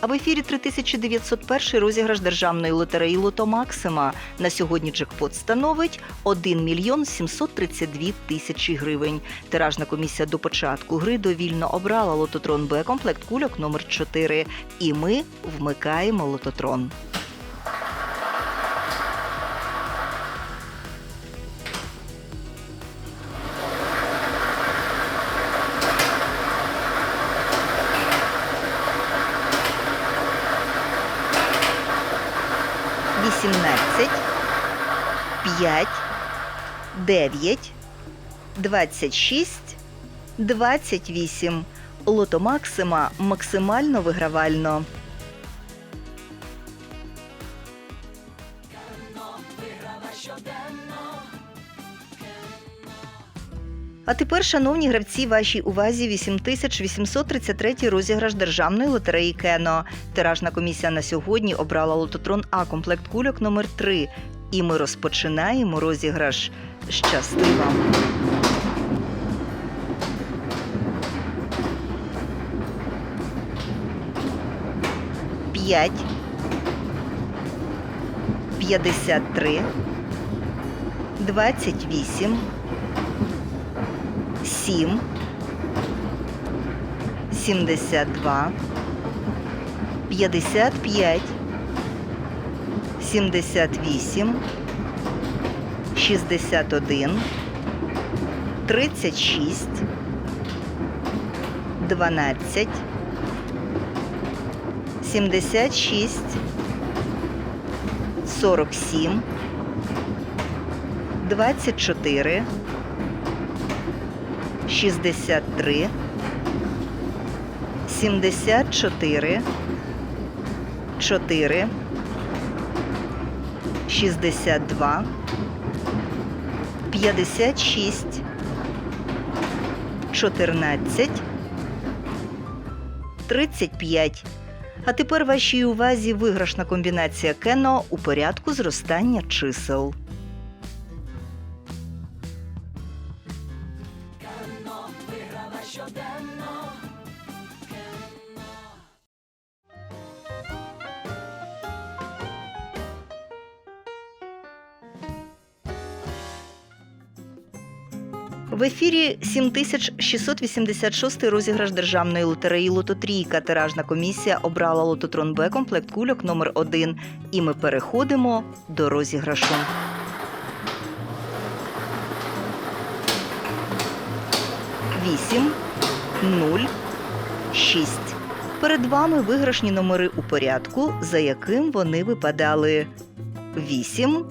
А в ефірі 3901 розіграш державної лотереї Лото Максима. На сьогодні джекпот становить 1 мільйон 732 тисячі гривень. Тиражна комісія до початку гри довільно обрала лототрон Б комплект кульок номер 4 І ми вмикаємо лототрон. Вісімнадцять, п'ять, дев'ять, двадцять шість, двадцять вісім. Лото Максима максимально вигравально. А тепер, шановні гравці, вашій увазі 8833 розіграш державної лотереї Кено. Тиражна комісія на сьогодні обрала лототрон А комплект кульок номер 3 І ми розпочинаємо розіграш. Щасти вам! П'ять. П'ятдесят три. Двадцять вісім. 7, 72, 55, 78, 61, 36, 12, 76, 47, 24, 63, 74, 4, 62, 56, 14, 35. А тепер вашій увазі виграшна комбінація кено у порядку зростання чисел. В ефірі 7686 розіграш державної лотереї Лототрійка. Тиражна комісія обрала лототрон Б комплект кульок номер 1 І ми переходимо до розіграшу. Вісім, нуль, шість. Перед вами виграшні номери у порядку, за яким вони випадали. Вісім,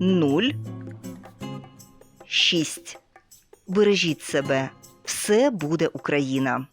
нуль, 6. Бережіть себе. Все буде Україна.